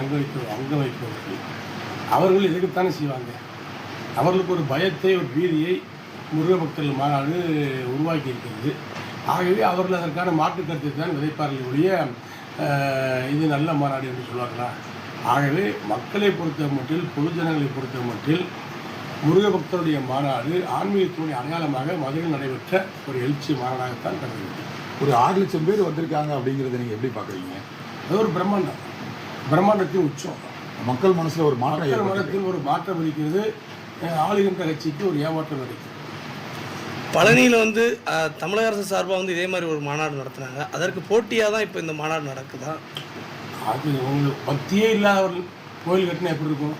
அங்க வைக்க அங்க வைப்பவர்கள் அவர்கள் எதுக்குத்தானே செய்வாங்க? அவர்களுக்கு ஒரு பயத்தை ஒரு பீதியை முருக பக்தர்கள் மாநாடு உருவாக்கி இருக்கிறது ஆகவே அவர்கள் அதற்கான மாற்று கருத்தை தான் விதைப்பார்கள் ஒழிய இது நல்ல மாநாடு என்று சொல்வார்களா? ஆகவே மக்களை பொறுத்த மட்டில் பொதுஜனங்களை பொறுத்த மட்டில் முருக பக்தருடைய மாநாடு ஆன்மீகத்தினுடைய அடையாளமாக மதுரையில் நடைபெற்ற ஒரு எழுச்சி மாநாடாகத்தான் கருதுகிறது ஒரு ஆறு லட்சம் பேர் வந்திருக்காங்க அப்படிங்கிறத நீங்கள் எப்படி பார்க்குறீங்க? அது ஒரு பிரம்மாண்டம். பிரம்மாண்டத்தின் உச்சம். மக்கள் மனசுல ஒரு மாற்றம் மக்கள் மனத்தில் ஒரு மாற்றம் இருக்கிறது. ஆளுகின்ற கட்சிக்கு ஒரு ஏமாற்றம் கிடைக்கும் பழனியில் வந்து தமிழக அரசு சார்பாக வந்து இதே மாதிரி ஒரு மாநாடு நடத்துனாங்க. அதற்கு போட்டியாக தான் இப்போ இந்த மாநாடு நடக்குதா? அது உங்களுக்கு பக்தியே இல்லாதவர்கள் கோயில் கட்டினா எப்படி இருக்கும்?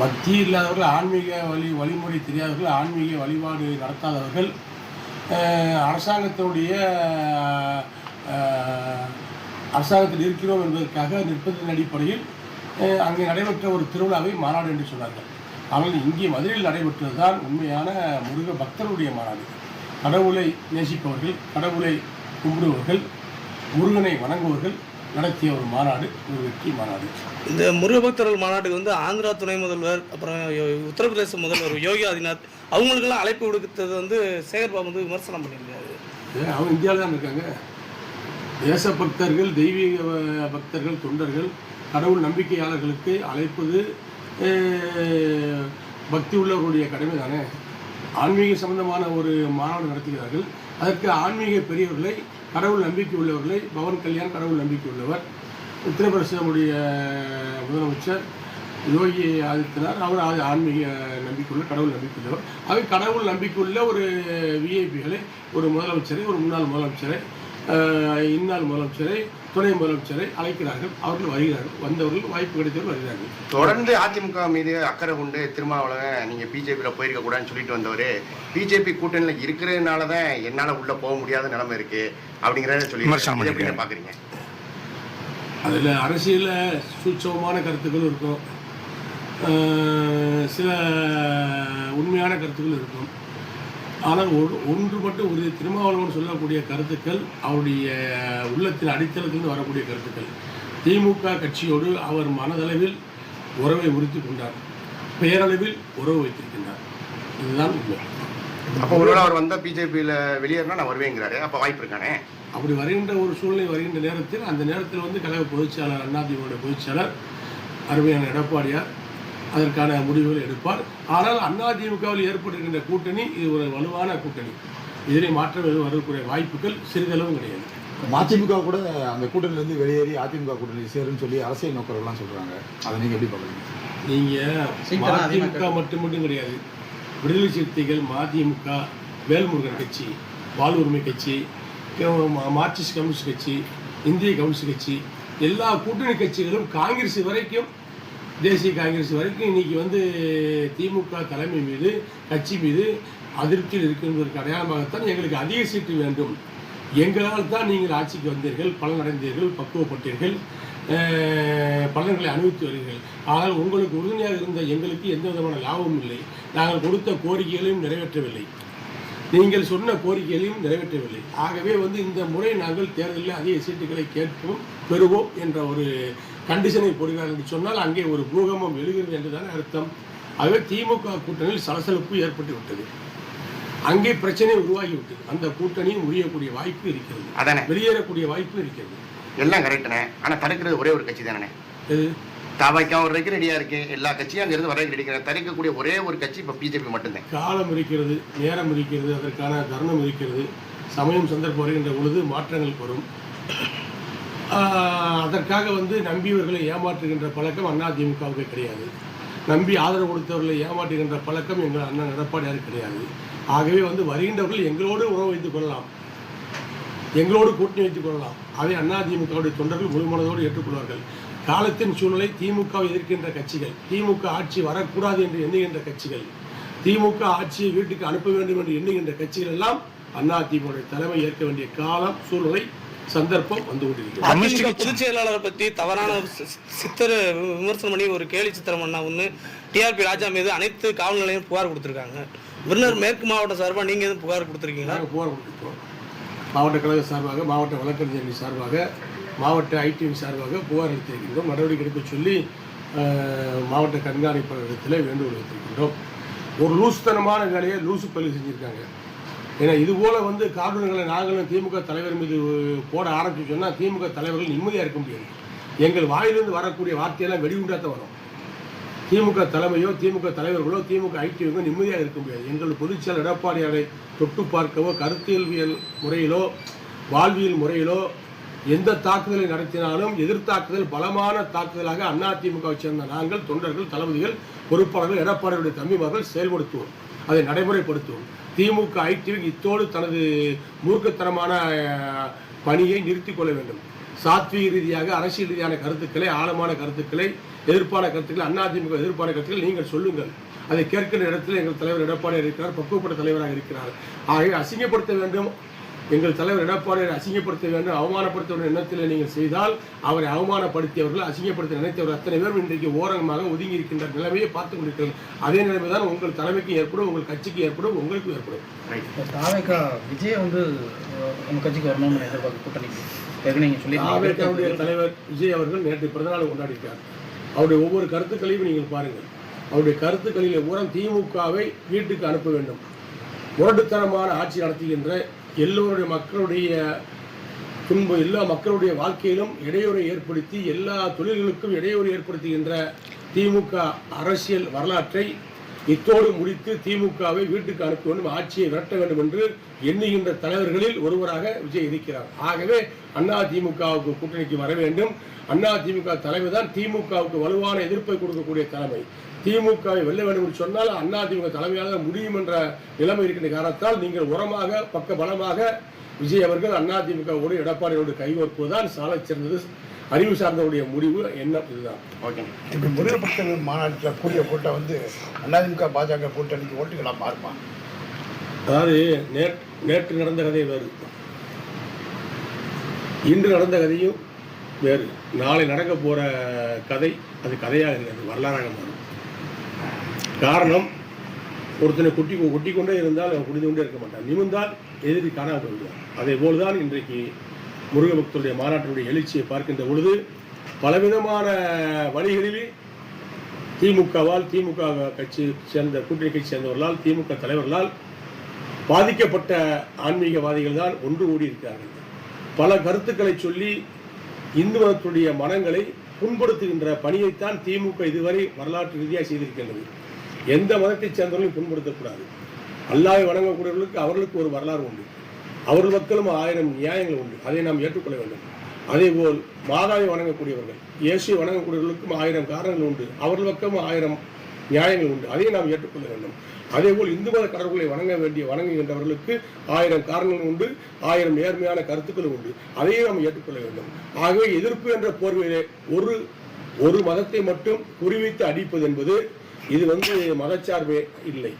பக்தி இல்லாதவர்கள் ஆன்மீக வழி வழிமுறை தெரியாதவர்கள் ஆன்மீக வழிபாடு நடத்தாதவர்கள் அரசாங்கத்தினுடைய அரசாங்கத்தில் இருக்கிறோம் என்பதற்காக நிற்பதன் அடிப்படையில் அங்கே நடைபெற்ற ஒரு திருவிழாவை மாநாடு என்று சொன்னார்கள். ஆனால் இங்கே மதுரையில் நடைபெற்றது தான் உண்மையான முருக பக்தருடைய மாநாடு. கடவுளை நேசிப்பவர்கள் கடவுளை கும்பிடுபவர்கள் முருகனை வணங்குவர்கள் நடத்திய ஒரு மாநாடு ஒரு வெற்றி மாநாடு. இந்த முருக பக்தர்கள் மாநாட்டுக்கு வந்து ஆந்திரா துணை முதல்வர் அப்புறம் உத்தரப்பிரதேச முதல்வர் யோகி ஆதிநாத் அவங்களுக்கெல்லாம் அழைப்பு கொடுத்தது வந்து சேகர்பாபு வந்து விமர்சனம் பண்ணியிருக்காரு. அவங்க இந்தியாவில் தான் இருக்காங்க. தேச பக்தர்கள் தெய்வீக பக்தர்கள் தொண்டர்கள் கடவுள் நம்பிக்கையாளர்களுக்கு அழைப்பது பக்தி உள்ளவர்களுடைய கடமை தானே? ஆன்மீக சம்பந்தமான ஒரு மாநாடு நடத்துகிறார்கள். அதற்கு ஆன்மீக பெரியவர்களை கடவுள் நம்பிக்கை உள்ளவர்களை பவன் கல்யாண் கடவுள் நம்பிக்கை உள்ளவர் உத்தரப்பிரதேசமுடைய முதலமைச்சர் யோகி ஆதித்யநாத் அவர் ஆன்மீக நம்பிக்கையுள்ள கடவுள் நம்பிக்கையுள்ளவர் அவை கடவுள் நம்பிக்கையுள்ள ஒரு விஐபிகளை ஒரு முதலமைச்சரை ஒரு முன்னாள் முதலமைச்சரை அஹ், இன்னாள் முதலமைச்சரை துணை முதலமைச்சரை அழைக்கிறார்கள். அவர்கள் வருகிறார்கள். வந்தவர்கள் வாய்ப்பு கிடைத்தவர்கள் வருகிறார்கள். தொடர்ந்து அதிமுக மீது அக்கறை கொண்டு திருமாவளவன் நீங்க பிஜேபியில் போயிருக்க கூடாதுன்னு சொல்லிட்டு வந்தவர் பிஜேபி கூட்டணியில் இருக்கிறதுனால தான் என்னால் உள்ள போக முடியாத நிலைமை இருக்கு அப்படிங்கிறத சொல்லி எப்படி பண்ணிருக்காரு. பாக்குறீங்க அதில் அரசியலில் சூட்சமமான கருத்துக்கள் இருக்கும். சில உண்மையான கருத்துக்கள் இருக்கும். ஆனால் ஒன்று மட்டும் ஒரு திருமாவளவன் சொல்லக்கூடிய கருத்துக்கள் அவருடைய உள்ளத்தின் அடித்தளத்திலிருந்து வரக்கூடிய கருத்துக்கள். திமுக கட்சியோடு அவர் மனதளவில் உறவை முறித்து கொண்டார். பெயரளவில் உறவு வைத்திருக்கின்றார். இதுதான் உண்மை. அப்போ ஒருவேளை அவர் வந்தா பிஜேபியில் வெளியேறினா நான் வருவேங்கிறாரு. அப்போ வாய்ப்பு இருக்கானே? அப்படி வருகின்ற ஒரு சூழ்நிலை வருகின்ற நேரத்தில் அந்த நேரத்தில் வந்து கழக பொதுச்செயலாளர் அதிமுக பொதுச்செயலர் அருமையான எடப்பாடியார் அதற்கான முடிவுகளை எடுப்பார். ஆனால் அதிமுகவில் ஏற்படுகின்ற கூட்டணி இது ஒரு வலுவான கூட்டணி. இதிலே மாற்றம் எதுவும் வரக்கூடிய வாய்ப்புகள் சிறிதளவும் கிடையாது. மதிமுக கூட அந்த கூட்டணியிலேருந்து வெளியேறி அதிமுக கூட்டணி சேருன்னு சொல்லி அரசியல் நோக்கர்கள்லாம் சொல்றாங்க. அதை நீங்க எப்படி பார்க்குறீங்க? நீங்கள் மதிமுக மட்டும் மட்டும் கிடையாது. விடுதலை சிறுத்தைகள் மதிமுக வேல்முருகன் கட்சி வாழ்வுரிமை கட்சி க- மார்க்சிஸ்ட் கம்யூனிஸ்ட் கட்சி இந்திய கம்யூனிஸ்ட் கட்சி எல்லா கூட்டணி கட்சிகளும் காங்கிரஸ் வரைக்கும் தேசிய காங்கிரஸ் வரைக்கும் இன்னைக்கு வந்து திமுக தலைமை மீது கட்சி மீது அதிருப்தியில் இருக்கின்றதற்கு அடையாளமாகத்தான் எங்களுக்கு அதிக சீட்டு வேண்டும். எங்களால் தான் நீங்கள் ஆட்சிக்கு வந்தீர்கள் பலனடைந்தீர்கள் பக்குவப்பட்டீர்கள் பலன்களை அனுபவித்து வருகிறீர்கள். ஆனால் உங்களுக்கு உறுதுணையாக இருந்த எங்களுக்கு எந்த விதமான லாபமும் இல்லை. நாங்கள் கொடுத்த கோரிக்கைகளையும் நிறைவேற்றவில்லை. நீங்கள் சொன்ன கோரிக்கைகளையும் நிறைவேற்றவில்லை. ஆகவே வந்து இந்த முறை நாங்கள் தேர்தலில் அதிக சீட்டுகளை கேட்போம் பெறுவோம் என்ற ஒரு கண்டிஷனை போடுகிறார்கள் என்று சொன்னால் அங்கே ஒரு பூகம்பம் எழுகிறது என்றுதான் அர்த்தம். ஆகவே திமுக கூட்டணியில் சலசலப்பு ஏற்பட்டு விட்டது. அங்கே பிரச்சனை உருவாகிவிட்டது அந்த கூட்டணியும் முறியக்கூடிய வாய்ப்பு இருக்கிறது. அதானே? வெளியேறக்கூடிய வாய்ப்பு இருக்கிறது. எல்லாம் கரெக்டுனே ஆனால் தடுக்கிறது ஒரே ஒரு கட்சி தானே? இது தாபாய்க்கா வர்றதுக்கு ரெடியா இருக்கு. எல்லா கட்சியும் அங்கேருந்து வர ரெடி தடுக்கக்கூடிய ஒரே ஒரு கட்சி இப்போ பிஜேபி மட்டும்தான். காலம் இருக்கிறது நேரம் இருக்கிறது அதற்கான தருணம் இருக்கிறது. சமயம் சந்தர்ப்பம் வருகின்ற பொழுது மாற்றங்கள் வரும். அதற்காக வந்து நம்பியவர்களை ஏமாற்றுகின்ற பழக்கம் அதிமுகவுக்கு கிடையாது. நம்பி ஆதரவு கொடுத்தவர்களை ஏமாற்றுகின்ற பழக்கம் எங்கள் அண்ணன் எடப்பாடியார் கிடையாது. ஆகவே வந்து வருகின்றவர்கள் எங்களோடு உறவு வைத்துக் கொள்ளலாம். எங்களோடு கூட்டணி வைத்துக் கொள்ளலாம். அதை அதிமுகவுடைய தொண்டர்கள் முழுமனதோடு ஏற்றுக்கொள்வார்கள். காலத்தின் சூழ்நிலை திமுக எதிர்க்கின்ற கட்சிகள் திமுக ஆட்சி வரக்கூடாது என்று எண்ணுகின்ற கட்சிகள் திமுக ஆட்சியை வீட்டுக்கு அனுப்ப வேண்டும் என்று எண்ணுகின்ற கட்சிகள் எல்லாம் அதிமுக தலைமை ஏற்க வேண்டிய காலம் சூழ்நிலை சந்தர்ப்பம் வந்து கொண்டிருக்கிறது. பொதுச் செயலாளரை பற்றி தவறான சித்திர விமர்சனம் பண்ணி ஒரு கேலி சித்திரம் பண்ணா ஒன்று டிஆர்பி ராஜா மீது அனைத்து காவல் நிலையம் புகார் கொடுத்துருக்காங்க. விருந்தர் மேற்கு மாவட்ட சார்பாக நீங்கள் எதுவும் புகார் கொடுத்துருக்கீங்களா? புகார் கொடுத்துருக்கோம். மாவட்ட கழக சார்பாக மாவட்ட வழக்கறிஞர் அணி சார்பாக மாவட்ட ஐடிஎம் சார்பாக புகார் அளித்திருக்கின்றோம். நடவடிக்கை எடுக்க சொல்லி மாவட்ட கண்காணிப்பாளரிடத்தில் வேண்டுகோள் வைத்திருக்கின்றோம் ஒரு லூசுத்தனமான வேலையை லூசு பள்ளி செஞ்சுருக்காங்க. ஏன்னா இதுபோல் வந்து கார்டூன்களை நாங்களும் திமுக தலைவர் மீது போட ஆரம்பிச்சு சொன்னால் திமுக தலைவர்கள் நிம்மதியாக இருக்க முடியாது. எங்கள் வாயிலிருந்து வரக்கூடிய வார்த்தையெல்லாம் வெடிகுண்டாக வரும். திமுக தலைமையோ திமுக தலைவர்களோ திமுக ஐடிவியோ நிம்மதியாக இருக்க முடியாது. எங்கள் பொதுச்செயலர் எடப்பாடியாரை தொட்டு பார்க்கவோ கருத்தியல்வியல் முறையிலோ வாழ்வியல் முறையிலோ எந்த தாக்குதலை நடத்தினாலும் எதிர்த்தாக்குதல் பலமான தாக்குதலாக அதிமுகவை சேர்ந்த நாங்கள் தொண்டர்கள் தளபதிகள் பொறுப்பாளர்கள் எடப்பாடியுடைய தம்பிமார்கள் செயல்படுத்துவோம். அதை நடைமுறைப்படுத்துவோம். திமுக ஐடிவி இத்தோடு தனது மூர்க்கத்தனமான பணியை நிறுத்திக் கொள்ள வேண்டும். சாத்வீக ரீதியாக அரசியல் ரீதியான கருத்துக்களை ஆழமான கருத்துக்களை எதிர்ப்பான கருத்துக்களை அதிமுக எதிர்ப்பான கருத்துக்களை நீங்கள் சொல்லுங்கள். அதை கேட்கிற இடத்துல எங்கள் தலைவர் எடப்பாடியார் இருக்கிறார் பக்குவப்பட்ட தலைவராக இருக்கிறார். ஆகவே அசிங்கப்படுத்த வேண்டும். எங்கள் தலைவர் எடப்பாடியாரை அசிங்கப்படுத்த வேண்டும் அவமானப்படுத்த வேண்டும் எண்ணத்தில் நீங்கள் செய்தால் அவரை அவமானப்படுத்தியவர்கள் அசிங்கப்படுத்த நினைத்தவர்கள் அத்தனை பேரும் இன்றைக்கு ஓரங்கமாக ஒதுங்கி இருக்கின்ற நிலைமையை பார்த்து கொண்டிருக்கிறார்கள். அதே நிலைமை தான் உங்கள் தலைமைக்கு ஏற்படும் உங்கள் கட்சிக்கு ஏற்படும் உங்களுக்கும் ஏற்படும். தாவேக்கா விஜய் வந்து அஹ், உங்க கட்சிக்கு வரணும்னு எதிர்பார்க்க அமெரிக்காவுடைய தலைவர் விஜய் அவர்கள் நேற்று பிறந்தநாள் கொண்டாடிட்டார் அவருடைய ஒவ்வொரு கருத்துக்களையும் நீங்கள் பாருங்கள். அவருடைய கருத்துக்களில் உரம் திமுகவை வீட்டுக்கு அனுப்ப வேண்டும். முரட்டுத்தனமான ஆட்சி நடத்துகின்ற எல்லோருடைய மக்களுடைய துன்பு எல்லா மக்களுடைய வாழ்க்கையிலும் இடையூறை ஏற்படுத்தி எல்லா தொழில்களுக்கும் இடையூறு ஏற்படுத்துகின்ற திமுக அரசியல் வரலாற்றை இத்தோடு முடித்து திமுகவை வீட்டுக்கு அனுப்ப வேண்டும் ஆட்சியை விரட்ட வேண்டும் என்று எண்ணுகின்ற தலைவர்களில் ஒருவராக விஜய் இருக்கிறார். ஆகவே அண்ணா திமுகவுக்கு கூட்டணிக்கு வர வேண்டும். அண்ணா திமுக தலைமை தான் திமுகவுக்கு வலுவான எதிர்ப்பை கொடுக்கக்கூடிய தலைமை. திமுகவை வெல்ல வேண்டும் என்று சொன்னால் அண்ணா திமுக தலைமையாக முடியும் என்ற நிலைமை இருக்கின்ற காரணத்தால் நீங்கள் உரமாக பக்க பலமாக விஜய் அவர்கள் அண்ணா எடப்பாடியோடு கைகோர்ப்பதுதான் சாலை சிறந்தது அறிவு சார்ந்தவருடைய முடிவு எண்ணம் இதுதான். ஓகேங்க இப்போ முருகபக்தர்கள் மாநாட்டில் கூடிய கூட்டம் வந்து அதிமுக பாஜக கூட்டணிக்கு ஓட்டுகளா மாறுமா? அதாவது நேற்று நேற்று நடந்த கதை வேறு. இன்று நடந்த கதையும் வேறு. நாளை நடக்க போகிற கதை அது கதையாக இருக்காது வரலாறாக மாறும். காரணம் ஒருத்தனை குட்டி கொட்டி கொண்டே இருந்தால் அவன் குடிந்து கொண்டே இருக்க மாட்டான். நிமிர்ந்தால் எதிரி காணாமல் போய்விடுவான். அதே போல்தான் இன்றைக்கு முருக பக்தருடைய மாநாட்டினுடைய எழுச்சியை பார்க்கின்ற பொழுது பலவிதமான வழிகளிலே திமுகவால் திமுக கட்சி சேர்ந்த கூட்டணி கட்சி சேர்ந்தவர்களால் திமுக தலைவர்களால் பாதிக்கப்பட்ட ஆன்மீகவாதிகள் தான் ஒன்று கூடி இருக்கிறார்கள். பல கருத்துக்களை சொல்லி இந்து மதத்துடைய மனங்களை புண்படுத்துகின்ற பணியைத்தான் திமுக இதுவரை வரலாற்று ரீதியாக செய்திருக்கின்றது. எந்த மதத்தைச் சேர்ந்தவர்களையும் புண்படுத்தக்கூடாது. அல்லாவை வணங்கக்கூடியவர்களுக்கு அவர்களுக்கு ஒரு வரலாறு உண்டு. அவர்கள் மக்களும் ஆயிரம் நியாயங்கள் உண்டு. அதை நாம் ஏற்றுக்கொள்ள வேண்டும். அதேபோல் மாதாவை வணங்கக்கூடியவர்கள் இயேசுவை வணங்கக்கூடியவர்களுக்கும் ஆயிரம் காரணங்கள் உண்டு. அவர்கள் பக்கமும் ஆயிரம் நியாயங்கள் உண்டு. அதை நாம் ஏற்றுக்கொள்ள வேண்டும். அதேபோல் இந்து மத கடவுளை வணங்க வேண்டிய வணங்குகின்றவர்களுக்கு ஆயிரம் காரணங்கள் உண்டு ஆயிரம் நேர்மையான கருத்துக்களும் உண்டு. அதையும் நாம் ஏற்றுக்கொள்ள வேண்டும். ஆகவே எதிர்ப்பு என்ற போர்வையிலே ஒரு ஒரு மதத்தை மட்டும் குறிவைத்து அடிப்பது என்பது இது வந்து மதச்சார்பே இல்லை.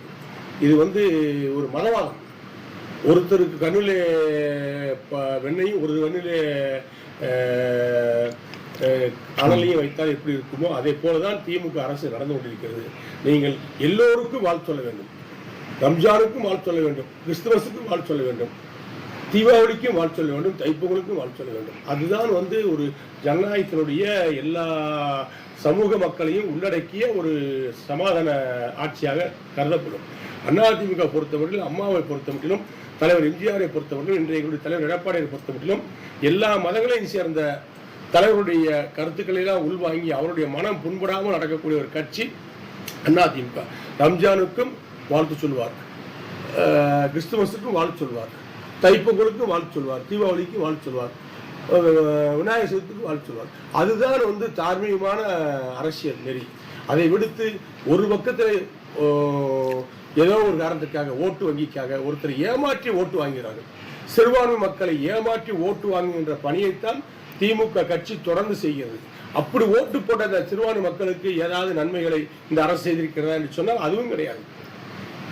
இது வந்து ஒரு மதவாதம். ஒருத்தருக்கு கண்ணிலே வெண்ணையும் ஒரு கண்ணிலே அனலையும் வைத்தால் எப்படி இருக்குமோ அதே போலதான் திமுக அரசு நடந்து கொண்டிருக்கிறது. நீங்கள் எல்லோருக்கும் வாழ்த்து சொல்ல வேண்டும். ரம்ஜானுக்கும் வாழ்த்து சொல்ல வேண்டும். கிறிஸ்துமஸுக்கும் வாழ்த்து சொல்ல வேண்டும். தீபாவளிக்கும் வாழ்த்து சொல்ல வேண்டும். தைப்பொங்கலுக்கும் வாழ்த்து சொல்ல வேண்டும். அதுதான் வந்து ஒரு ஜனநாயகத்தினுடைய எல்லா சமூக மக்களையும் உள்ளடக்கிய ஒரு சமாதான ஆட்சியாக கருதப்படும். அதிமுக பொறுத்தவரையில் அம்மாவை பொறுத்தமட்டிலும் தலைவர் எம்ஜிஆரை பொறுத்தவரையிலும் இன்றைய எங்களுடைய தலைவர் எடப்பாடியை பொறுத்தமட்டிலும் எல்லா மதங்களையும் சேர்ந்த தலைவருடைய கருத்துக்களெல்லாம் உள்வாங்கி அவருடைய மனம் புண்படாமல் நடக்கக்கூடிய ஒரு கட்சி அதிமுக ரம்ஜானுக்கும் வாழ்த்து சொல்வார். கிறிஸ்துமஸுக்கும் வாழ்த்து சொல்வார். தைப்பொங்கலுக்கும் வாழ்த்து சொல்வார். தீபாவளிக்கும் வாழ்த்து சொல்வார். விநாயகர் சதுர்த்திக்கும் வாழ்த்து சொல்வார். அதுதான் வந்து தார்மீகமான அரசியல் நெறி. அதை விடுத்து ஒரு பக்கத்தில் ஏதோ ஒரு காரணத்துக்காக ஓட்டு வங்கிக்காக ஒருத்தர் ஏமாற்றி ஓட்டு வாங்குகிறார்கள். சிறுபான்மை மக்களை ஏமாற்றி ஓட்டு வாங்குகின்ற பணியைத்தான் திமுக கட்சி தொடர்ந்து செய்கிறது. அப்படி ஓட்டு போட்ட அந்த சிறுபான்மை மக்களுக்கு ஏதாவது நன்மைகளை இந்த அரசு செய்திருக்கிறதா என்று சொன்னால் அதுவும் கிடையாது.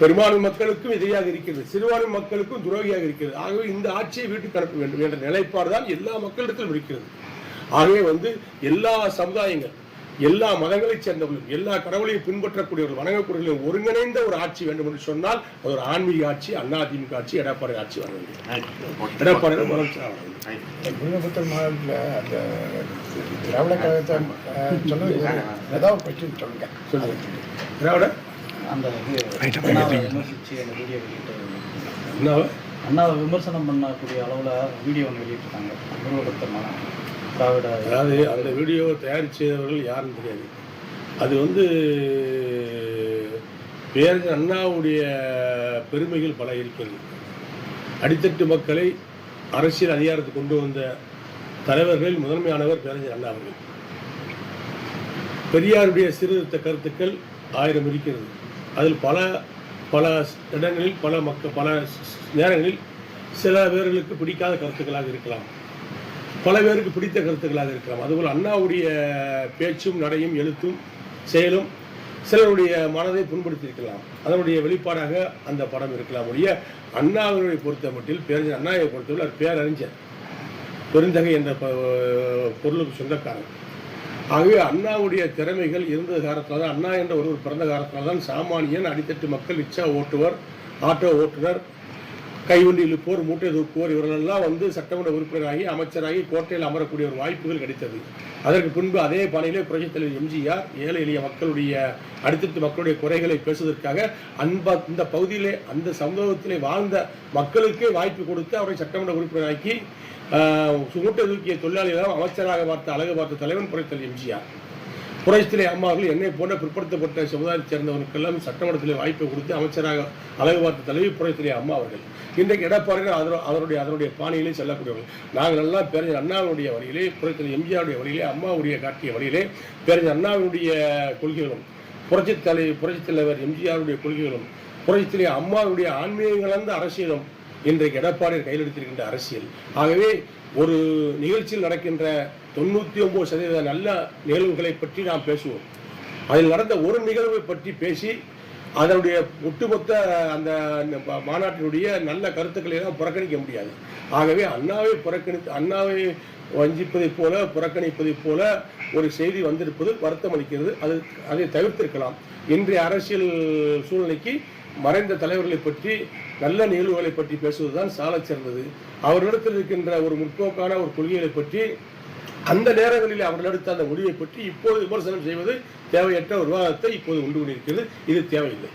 பெரும்பான்மை மக்களுக்கும் எதிரியாக இருக்கிறது. சிறுபான்மை மக்களுக்கும் துரோகியாக இருக்கிறது. ஆகவே இந்த ஆட்சியை வீட்டுக்கு அனுப்ப வேண்டும் என்ற நிலைப்பாடு தான் எல்லா மக்களிடத்திலும் இருக்கிறது. ஆகவே வந்து எல்லா சமுதாயங்கள் எல்லா மதங்களைச் சேர்ந்தவர்களும் எல்லா கடவுளையும் பின்பற்றக்கூடியவர்கள் வணங்கக்கூடியவர்களும் ஒருங்கிணைந்த ஒரு ஆட்சி வேண்டும் என்று சொன்னால் அது ஒரு ஆன்மீக ஆட்சி அதிமுக ஆட்சி எடப்பாடி ஆட்சி வர வேண்டும். எடப்பாடி விருதுநகர் மாவட்டத்தில் அந்த திராவிட கழகத்தை சொன்னது ஏதாவது கொஸ்டின் சொல்லுங்க சொல்லுங்க. திராவிட அந்த விமர்சித்து அந்த வீடியோ வெளியிட்டு என்னவா அண்ணாவை விமர்சனம் பண்ணக்கூடிய அளவில் வீடியோ ஒன்று வெளியிட்டிருக்காங்க. உருவகத்தமான திராவிட அதாவது அந்த வீடியோவை தயாரித்தவர்கள் யாருன்னு தெரியாது. அது வந்து பேரறிஞர் அண்ணாவுடைய பெருமைகள் பல இருக்கிறது. அடித்தட்டு மக்களை அரசியல் அதிகாரத்துக்கு கொண்டு வந்த தலைவர்களில் முதன்மையானவர் பேரறிஞர் அண்ணா அவர்கள். பெரியாருடைய சீர்திருத்த கருத்துக்கள் ஆயிரம் இருக்கிறது. அதில் பல பல இடங்களில் பல மக்கள் பல நேரங்களில் சில பேர்களுக்கு பிடிக்காத கருத்துக்களாக இருக்கலாம். பல பேருக்கு பிடித்த கருத்துக்களாக இருக்கலாம். அதுபோல் அண்ணாவுடைய பேச்சும் நடையும் எழுத்தும் செயலும் சிலருடைய மனதை புண்படுத்தியிருக்கலாம். அதனுடைய வெளிப்பாடாக அந்த படம் இருக்கலாம். ஒழிய அண்ணாவினுடைய பொறுத்த மட்டில் பேரறிஞர் அண்ணாவை பொறுத்தவரை அவர் பேரறிஞர் பெருந்தகை என்ற ப- பொருளுக்கு சொந்தக்காரன் ஆகவே அண்ணாவுடைய திறமைகள் இருந்த காலத்தில் தான் அண்ணா என்ற ஒருவர் பிறந்த காலத்தில் தான் சாமானியன் அடித்தட்டு மக்கள் இச்சா ஓட்டுவர் ஆட்டோ ஓட்டுநர் கைவண்டி இழுப்போர் மூட்டை தூக்குவோர் இவர்களெல்லாம் வந்து சட்டமன்ற உறுப்பினராகி அமைச்சராகி கோட்டையில் அமரக்கூடிய ஒரு வாய்ப்புகள் கிடைத்தது. அதற்கு பின்பு அதே பாணியிலே புரட்சித் தலைவர் எம்ஜிஆர் ஏழை எளிய மக்களுடைய அடுத்தடுத்து மக்களுடைய குறைகளை பேசுவதற்காக அன்ப இந்த பகுதியிலே அந்த சமூகத்திலே வாழ்ந்த மக்களுக்கே வாய்ப்பு கொடுத்து அவரை சட்டமன்ற உறுப்பினராக்கி மூட்டை தூக்கிய தொழிலாளிகளும் அமைச்சராக பார்த்த அழகு பார்த்த தலைவன் புரட்சித் தலைவர் எம்ஜிஆர். புரட்சித்திலே அம்மாவர்கள் என்னை போன்ற பிற்படுத்தப்பட்ட சமுதாயத்தைச் சேர்ந்தவனுக்கெல்லாம் சட்டமன்றத்திலே வாய்ப்பை கொடுத்து அமைச்சராக அழகு பார்த்த தலைவி புரட்சித்திலே அம்மா அவர்கள். இன்றைக்கு எடப்பாடியில் அதோ அதனுடைய அதனுடைய பாணியிலே செல்லக்கூடியவர்கள். நாங்கள் எல்லாம் பேரஞ்சர் அண்ணாவுடைய வழியிலே புரட்சித்திலே எம்ஜிஆருடைய வழியிலே அம்மாவுடைய காட்டிய வழியிலே பேரஞ்சர் அண்ணாவுடைய கொள்கைகளும் புரட்சி தலை புரட்சித் தலைவர் எம்ஜிஆருடைய கொள்கைகளும் புரட்சித்திலே அம்மாவுடைய ஆன்மீகம் கலந்த அரசியலும் இன்றைக்கு எடப்பாடி கையில் எடுத்திருக்கின்ற அரசியல். ஆகவே ஒரு நிகழ்ச்சியில் நடக்கின்ற தொண்ணூற்றி ஒம்பது சதவீத நல்ல நிகழ்வுகளை பற்றி நாம் பேசுவோம். அதில் நடந்த ஒரு நிகழ்வை பற்றி பேசி அதனுடைய ஒட்டுமொத்த அந்த மாநாட்டினுடைய நல்ல கருத்துக்களை எல்லாம் புறக்கணிக்க முடியாது. ஆகவே அண்ணாவை புறக்கணித்து அண்ணாவை வஞ்சிப்பதைப் போல புறக்கணிப்பதைப் போல ஒரு செய்தி வந்திருப்பது வருத்தம் அளிக்கிறது. அது அதை தவிர்த்திருக்கலாம். இன்றைய அரசியல் சூழ்நிலைக்கு மறைந்த தலைவர்களை பற்றி நல்ல நிகழ்வுகளை பற்றி பேசுவதுதான் சாலச் சிறந்தது அவரிடத்தில் இருக்கின்ற ஒரு முற்போக்கான ஒரு கொள்கைகளை பற்றி அந்த நேரங்களில் அவர்கள் எடுத்த அந்த முடிவை பற்றி இப்போது விமர்சனம் செய்வது தேவையற்ற ஒரு விவாதத்தை இப்போது உண்டு கொண்டிருக்கிறது இது தேவையில்லை.